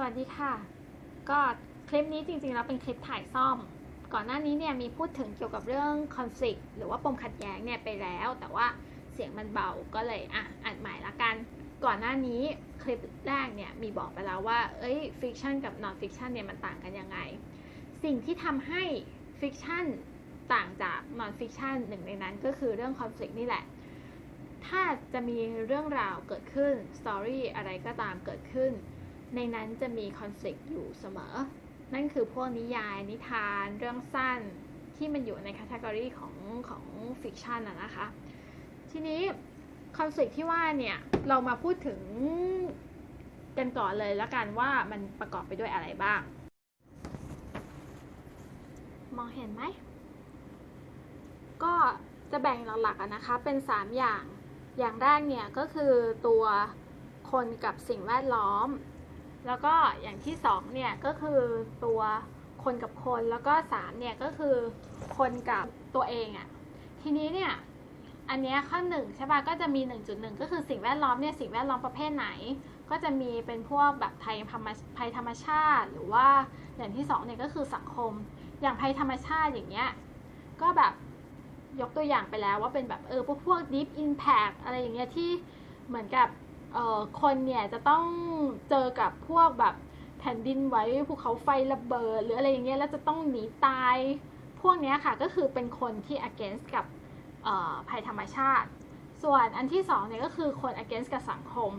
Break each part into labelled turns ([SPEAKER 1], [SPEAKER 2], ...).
[SPEAKER 1] สวัสดีค่ะ ก็คลิปนี้จริงๆแล้วเป็นคลิปถ่ายซ่อม ก่อนหน้านี้เนี่ยมีพูดถึงเกี่ยวกับเรื่องคอน FLICT หรือว่าปมขัดแย้งเนี่ยไปแล้ว แต่ว่าเสียงมันเบาก็เลยอะอัดใหม่ละกัน ก่อนหน้านี้คลิปแรกเนี่ยมีบอกไปแล้วว่า เอ้ยฟิกชันกับนอนฟิกชันเนี่ยมันต่างกันยังไง สิ่งที่ทำให้ฟิกชันต่างจากนอนฟิกชันหนึ่งในนั้นก็คือเรื่องคอน FLICT นี่แหละถ้าจะมีเรื่องราวเกิดขึ้นสตอรี่อะไรก็ตามเกิดขึ้น ในนั้นจะมีคอน FLICT อยู่เสมอ นั่นคือพวกนิยาย นิทาน เรื่องสั้นที่มันอยู่ในแคตตากรีของของฟิกชันอะนะคะ ทีนี้คอน FLICT ที่ว่าเนี่ย เรามาพูดถึงกันก่อนเลยแล้วกันว่ามันประกอบไปด้วยอะไรบ้าง มองเห็นไหม ก็จะแบ่งหลักๆอะนะคะ เป็น 3 อย่าง อย่างแรกเนี่ย ก็คือตัวคนกับสิ่งแวดล้อม แล้วก็อย่างที่2เนี่ยก็คือตัวคนกับคนแล้วก็3เนี่ยก็คือคนกับตัวเองอะ่ะทีนี้เนี่ยอันเนี้ยข้อหนึ่งใช่ป่ะก็จะมี 1.1 ก็คือสิ่งแวดล้อมเนี่ยสิ่งแวดล้อมประเภทไหน ก็จะมีเป็นพวกแบบภัยธรรมภัยธรรมชาติ หรือว่าอย่างที่2เนี่ยก็คือสังคม อย่างภัยธรรมชาติอย่างเงี้ยก็แบบยกตัวอย่างไปแล้วว่าเป็นแบบเออพวกพวก deep impact อะไรอย่างเงี้ยที่เหมือนกับ คนเนี่ยจะต้องเจอกับพวกแบบแผ่นดินไหวภูเขาไฟระเบิด หรืออะไรอย่างเงี้ยแล้วจะต้องหนีตาย พวกเนี้ยค่ะก็คือเป็นคนที่ against กับภัยธรรมชาติ ส่วนอันที่สองเนี่ยก็คือคน against กับสังคม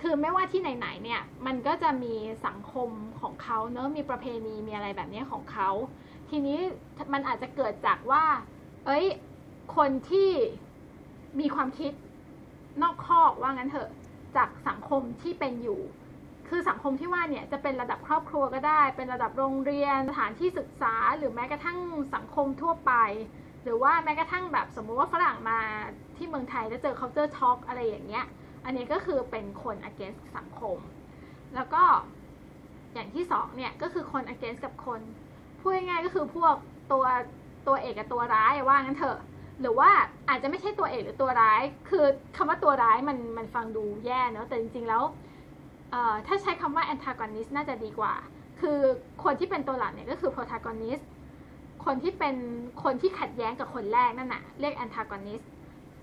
[SPEAKER 1] คือไม่ว่าที่ไหนๆเนี่ยมันก็จะมีสังคมของเขาเนอะมีประเพณีมีอะไรแบบเนี้ยของเขา ทีนี้มันอาจจะเกิดจากว่า เอ้ยคนที่มีความคิดนอกคอกว่างั้นเถอะ จากสังคมที่เป็นอยู่ คือสังคมที่ว่าเนี่ยจะเป็นระดับครอบครัวก็ได้ เป็นระดับโรงเรียนสถานที่ศึกษา หรือแม้กระทั่งสังคมทั่วไป หรือว่าแม้กระทั่งแบบสมมุติว่าฝรั่งมาที่เมืองไทยแล้วเจอ culture shock อะไรอย่างเงี้ย อันนี้ก็คือเป็นคน against สังคม แล้วก็อย่างที่สองเนี่ยก็คือคน against กับคน พูดง่ายๆก็คือพวกตัวตัวเอกกับตัวร้ายว่างั้นเถอะ หรือว่าอาจจะไม่ใช่ตัวเอกหรือตัวร้าย คือคำว่าตัวร้ายมันมันฟังดูแย่เนอะแต่จริงๆแล้วถ้าใช้คำว่า antagonist น่าจะดีกว่า คือคนที่เป็นตัวหลักเนี่ยก็คือ protagonist คนที่เป็นคนที่ขัดแย้งกับคนแรกนั่นน่ะเรียก antagonist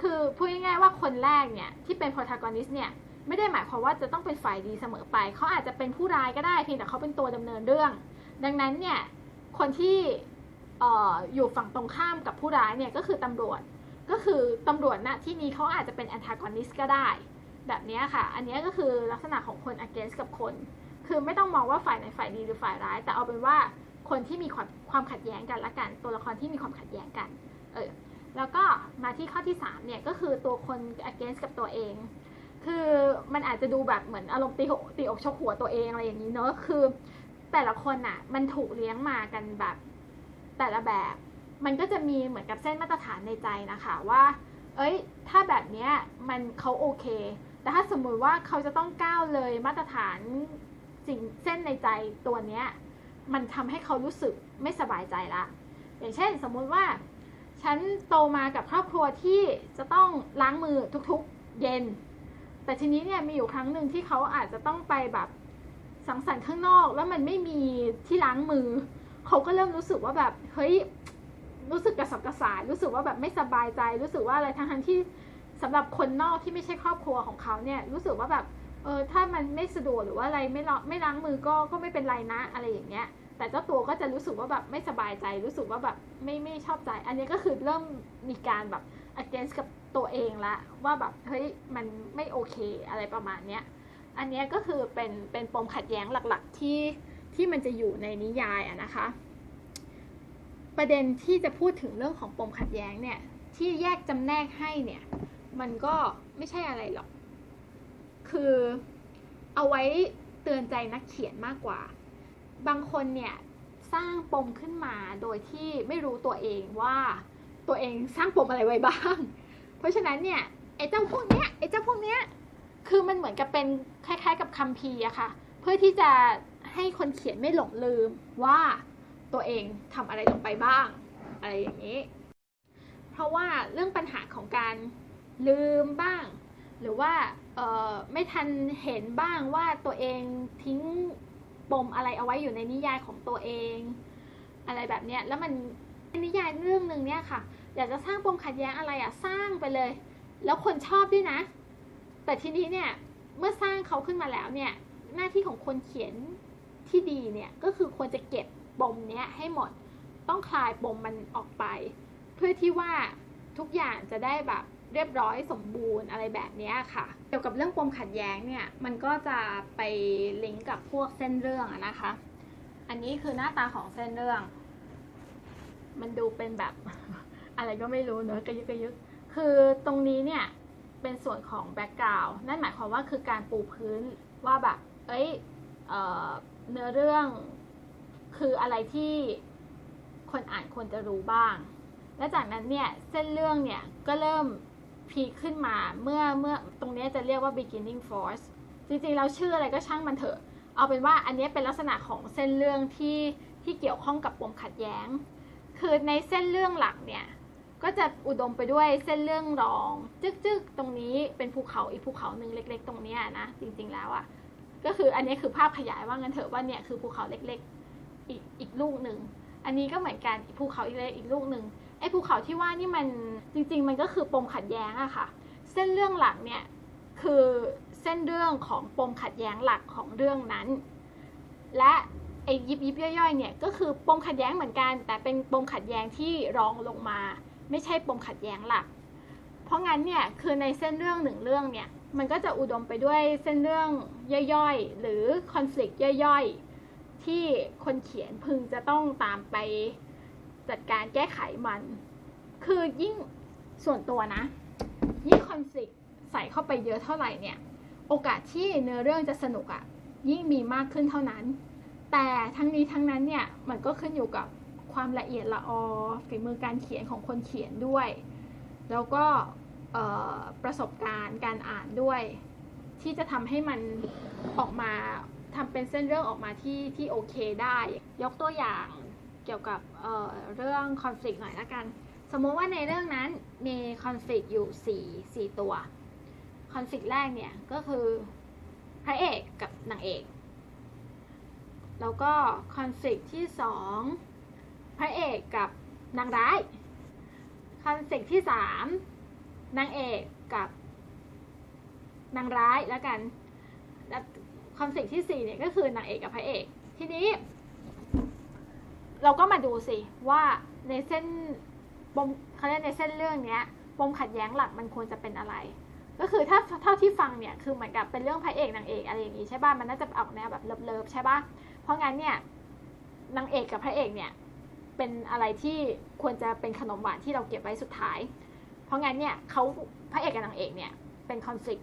[SPEAKER 1] คือพูดง่ายๆว่าคนแรกเนี่ยที่เป็น protagonist เนี่ยไม่ได้หมายความว่าจะต้องเป็นฝ่ายดีเสมอไป เขาอาจจะเป็นผู้ร้ายก็ได้เพียงแต่เขาเป็นตัวดำเนินเรื่อง ดังนั้นเนี่ยคนที่ อยู่ฝั่งตรงข้ามกับผู้ร้ายเนี่ยก็คือตำรวจ ก็คือตำรวจณที่นี้เขาอาจจะเป็น antagonist ก็ได้ แบบนี้ค่ะ อันนี้ก็คือลักษณะของคน against กับคน คือไม่ต้องมองว่าฝ่ายไหนฝ่ายดีหรือฝ่ายร้าย แต่เอาเป็นว่าคนที่มีความความขัดแย้งกันละกัน ตัวละครที่มีความขัดแย้งกัน เออ แล้วก็มาที่ข้อที่3เนี่ยก็คือตัวคน against กับตัวเอง คือมันอาจจะดูแบบเหมือนอารมณ์ตีหตีอกชกหัวตัวเองอะไรอย่างนี้เนอะ คือแต่ละคนอะมันถูกเลี้ยงมากันแบบ แต่ละแบบ มันก็จะมีเหมือนกับเส้นมาตรฐานในใจนะคะว่า เอ้ย ถ้าแบบเนี้ยมันเขาโอเค แต่ถ้าสมมุติว่าเขาจะต้องก้าวเลยมาตรฐานสิ่งเส้นในใจตัวเนี้ย มันทำให้เขารู้สึกไม่สบายใจละ อย่างเช่น สมมุติว่า ฉันโตมากับครอบครัวที่จะต้องล้างมือทุกๆเย็น แต่ทีนี้เนี่ยมีอยู่ครั้งหนึ่งที่เขาอาจจะต้องไปแบบสังสรรค์ข้างนอกแล้วมันไม่มีที่ล้างมือ เขาก็เริ่มรู้สึกว่าแบบเฮ้ยรู้สึกกระสับกระส่ายรู้สึกว่าแบบไม่สบายใจ รู้สึกว่าอะไรทั้งทั้งที่สำหรับคนนอกที่ไม่ใช่ครอบครัวของเขาเนี่ย รู้สึกว่าแบบเออถ้ามันไม่สะดวกหรือว่าอะไรไม่ล้างไม่ล้างมือก็ก็ไม่เป็นไรนะอะไรอย่างเงี้ย แต่เจ้าตัวก็จะรู้สึกว่าแบบไม่สบายใจ รู้สึกว่าแบบไม่ไม่ชอบใจ อันนี้ก็คือเริ่มมีการแบบ against กับตัวเองละว่าแบบเฮ้ยมันไม่โอเคอะไรประมาณเนี้ยอันนี้ก็คือเป็นเป็นปมขัดแย้งหลัก ๆ ที่ ที่มันจะอยู่ในนิยายอะนะคะ ประเด็นที่จะพูดถึงเรื่องของปมขัดแย้งเนี่ย ที่แยกจำแนกให้เนี่ย มันก็ไม่ใช่อะไรหรอก คือเอาไว้เตือนใจนักเขียนมากกว่า บางคนเนี่ยสร้างปมขึ้นมาโดยที่ไม่รู้ตัวเองว่าตัวเองสร้างปมอะไรไว้บ้าง เพราะฉะนั้นเนี่ยไอ้เจ้าพวกเนี้ยไอ้เจ้าพวกเนี้ยคือมันเหมือนกับเป็นคล้ายๆ กับคัมภีร์อะค่ะ เพื่อที่จะ ให้คนเขียนไม่หลงลืมว่าตัวเองทำอะไรลงไปบ้าง อะไรอย่างนี้ เพราะว่าเรื่องปัญหาของการลืมบ้าง หรือว่าไม่ทันเห็นบ้างว่าตัวเองทิ้งปมอะไรเอาไว้อยู่ในนิยายของตัวเอง อะไรแบบเนี้ยแล้วมันนิยายเรื่องหนึ่งเนี่ยค่ะอยากจะสร้างปมขัดแย้งอะไรอะสร้างไปเลย แล้วคนชอบด้วยนะ แต่ทีนี้เนี่ยเมื่อสร้างเขาขึ้นมาแล้วเนี่ยหน้าที่ของคนเขียน ที่ดีเนี่ยก็คือควรจะเก็บปมเนี้ยให้หมดต้องคลายปมมันออกไป เพื่อที่ว่าทุกอย่างจะได้แบบเรียบร้อยสมบูรณ์อะไรแบบเนี้ยค่ะ เกี่ยวกับเรื่องปมขัดแย้งเนี่ยมันก็จะไปลิงก์กับพวกเส้นเรื่องนะคะ อันนี้คือหน้าตาของเส้นเรื่อง มันดูเป็นแบบ อะไรก็ไม่รู้เนอะกระยึกกระยึกคือตรงนี้เนี่ยเป็นส่วนของแบ็กกราวน์นั่นหมายความว่าคือการปูพื้นว่าแบบ เอ้ยเอ่อ เนื้อเรื่องคืออะไรที่คนอ่านควรจะรู้บ้าง และจากนั้นเนี่ยเส้นเรื่องเนี่ยก็เริ่มพีขึ้นมาเมื่อเมื่อตรงนี้จะเรียกว่า beginning force จริงๆเราชื่ออะไรก็ช่างมันเถอะ เอาเป็นว่าอันนี้เป็นลักษณะของเส้นเรื่องที่ที่เกี่ยวข้องกับปมขัดแย้ง คือในเส้นเรื่องหลักเนี่ยก็จะอุดมไปด้วยเส้นเรื่องรอง จึกๆ ตรงนี้เป็นภูเขาอีกภูเขาหนึ่งเล็ก ๆ ตรงนี้นะจริงๆแล้วอะ่ะ ก็คืออันนี้คือภาพขยายว่างั้นเถอะว่าเนี่ยคือภูเขาเล็กๆ อีกอีกลูกหนึ่ง อันนี้ก็เหมือนกันภูเขาอีกเล็กอีกลูกหนึ่งไอ้ภูเขาที่ว่านี่มันจริง ๆ มันก็คือปมขัดแย้งอะค่ะ เส้นเรื่องหลักเนี่ยคือเส้นเรื่องของปมขัดแย้งหลักของเรื่องนั้น และไอ้ยิบยิบย่อยๆเนี่ยก็คือปมขัดแย้งเหมือนกัน แต่เป็นปมขัดแย้งที่รองลงมา ไม่ใช่ปมขัดแย้งหลัก เพราะงั้นเนี่ยคือในเส้นเรื่องหนึ่งเรื่องเนี่ย มันก็จะอุดมไปด้วยเส้นเรื่องย่อยๆ หรือคอน FLICT ย่อยๆ ที่คนเขียนพึงจะต้องตามไปจัดการแก้ไขมัน คือยิ่งส่วนตัวนะ ยิ่งคอน FLICT ใส่เข้าไปเยอะเท่าไหร่เนี่ย โอกาสที่เนื้อเรื่องจะสนุกอะ่ะ ยิ่งมีมากขึ้นเท่านั้น แต่ทั้งนี้ทั้งนั้นเนี่ย มันก็ขึ้นอยู่กับความละเอียดละออฝีมือการเขียนของคนเขียนด้วย แล้วก็ ประสบการณ์การอ่านด้วย ที่จะทำให้มันออกมาทำเป็นเส้นเรื่องออกมาที่ที่โอเคได้ ยกตัวอย่างเกี่ยวกับเเรื่องคอน FLICT หน่อยละกัน สมมติว่าในเรื่องนั้นมีคอน FLICT อยู่ 4 4 ตัวคอน FLICT แรกเนี่ยก็คือพระเอกกับนางเอกแล้วก็คอน FLICT ที่สองพระเอกกับนางร้ายคอน FLICT ที่สาม นางเอกกับนางร้ายแล้วกันแล้วคอน FLICT ที่สี่เนี่ยก็คือนางเอกกับพระเอก ทีนี้ เราก็มาดูสิว่าในเส้นปมเขาเรียกในเส้นเรื่องเนี้ยปมขัดแย้งหลักมันควรจะเป็นอะไร ก็คือถ้าเท่าที่ฟังเนี่ยคือเหมือนกับเป็นเรื่องพระเอกนางเอกอะไรอย่างงี้ใช่ป่ะมันน่าจะออกแนวแบบเลิฟๆใช่ป่ะเพราะงั้นเนี่ยนางเอกกับพระเอกเนี่ยเป็นอะไรที่ควรจะเป็นขนมหวานที่เราเก็บไว้สุดท้าย เพราะงั้นเนี่ยเขาพระเอกกับนางเอกเนี่ยเป็นคอนฟ lict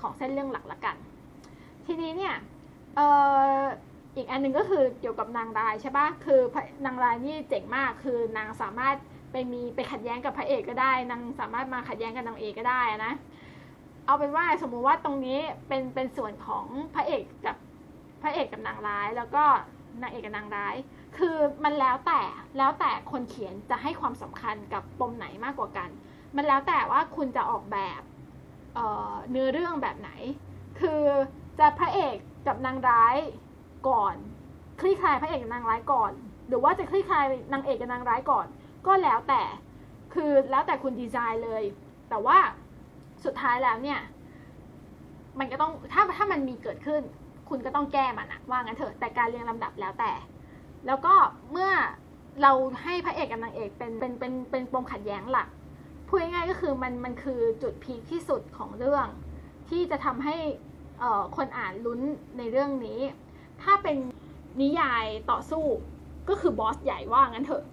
[SPEAKER 1] ของเส้นเรื่องหลักละกัน ทีนี้เนี่ยเอออีกอันหนึ่งก็คือเกี่ยวกับนางรายใช่ปะคือนางรายนี่เจ๋งมาก คือนางสามารถไปมีไปขัดแย้งกับพระเอกก็ได้ นางสามารถมาขัดแย้งกับนางเอกก็ได้นะ เอาเป็นว่าสมมุติว่าตรงนี้เป็นเป็นส่วนของพระเอกกับพระเอกกับนางร้าย แล้วก็นางเอกกับนางร้าย คือมันแล้วแต่แล้วแต่คนเขียนจะให้ความสำคัญกับปมไหนมากกว่ากัน มันแล้วแต่ว่าคุณจะออกแบบเเนื้อเรื่องแบบไหน คือจะพระเอกกับนางร้ายก่อน คลี่คลายพระเอกกับนางร้ายก่อน หรือว่าจะคลี่คลายนางเอกกับนางร้ายก่อน ก็แล้วแต่ คือแล้วแต่คุณดีไซน์เลย แต่ว่าสุดท้ายแล้วเนี่ย มันก็ต้องถ้าถ้ามันมีเกิดขึ้น คุณก็ต้องแก้มันอะว่างั้นเถอะ แต่การเรียงลำดับแล้วแต่ แล้วก็เมื่อเราให้พระเอกกับนางเอกเป็นเป็นเป็นเป็นปมขัดแย้งหลัก พูดง่ายๆก็คือมันมันคือจุดพีคที่สุดของเรื่อง ที่จะทำให้คนอ่านลุ้นในเรื่องนี้ ถ้าเป็นนิยายต่อสู้ก็คือบอสใหญ่ว่างั้นเถอะ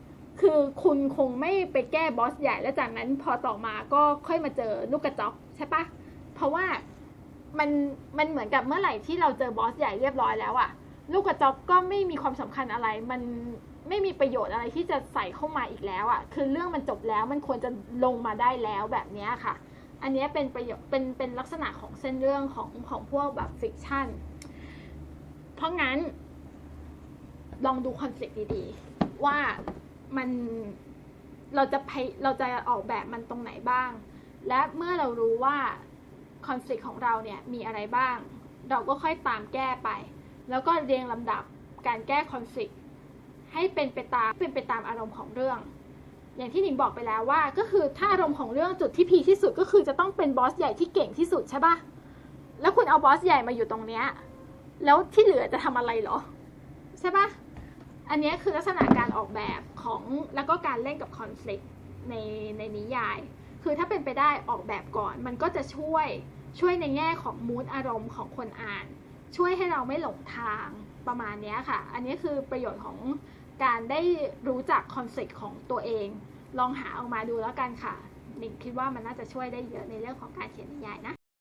[SPEAKER 1] คือคุณคงไม่ไปแก้บอสใหญ่แล้วจากนั้นพอต่อมาก็ค่อยมาเจอลูกกระจอกใช่ปะเพราะว่ามันมันเหมือนกับเมื่อไหร่ที่เราเจอบอสใหญ่เรียบร้อยแล้วอะลูกกระจอกก็ไม่มีความสำคัญอะไร มัน ไม่มีประโยชน์อะไรที่จะใส่เข้ามาอีกแล้วอะคือเรื่องมันจบแล้วมันควรจะลงมาได้แล้วแบบนี้ค่ะ อันนี้เป็นประโยชน์เป็นเป็นลักษณะของเส้นเรื่องของของพวกแบบฟิกชันเพราะงั้น ลองดูคอนฟ lict ดีๆ ว่ามันเราจะเราจะออกแบบมันตรงไหนบ้าง และเมื่อเรารู้ว่าคอนฟ lict ของเราเนี่ยมีอะไรบ้าง เราก็ค่อยตามแก้ไป แล้วก็เรียงลำดับการแก้คอน FLICT ให้เป็นไปตามเป็นไปตามอารมณ์ของเรื่อง อย่างที่หนิงบอกไปแล้วว่า ก็คือถ้าอารมณ์ของเรื่องจุดที่พีที่สุดก็คือจะต้องเป็นบอสใหญ่ที่เก่งที่สุดใช่ปะแล้วคุณเอาบอสใหญ่มาอยู่ตรงเนี้ยแล้วที่เหลือจะทำอะไรเหรอ ใช่ปะอันนี้คือลักษณะการออกแบบของแล้วก็การเล่นกับคอน FLICT ในในนิยาย คือถ้าเป็นไปได้ออกแบบก่อน มันก็จะช่วยช่วยในแง่ของมูดอารมณ์ของคนอ่าน ช่วยให้เราไม่หลงทางประมาณนี้ค่ะ อันนี้คือประโยชน์ของ การได้รู้จักคอนเซ็ปต์ของตัวเอง ลองหาออกมาดูแล้วกันค่ะหนิงคิดว่ามันน่าจะช่วยได้เยอะในเรื่องของการเขียนนิยายนะ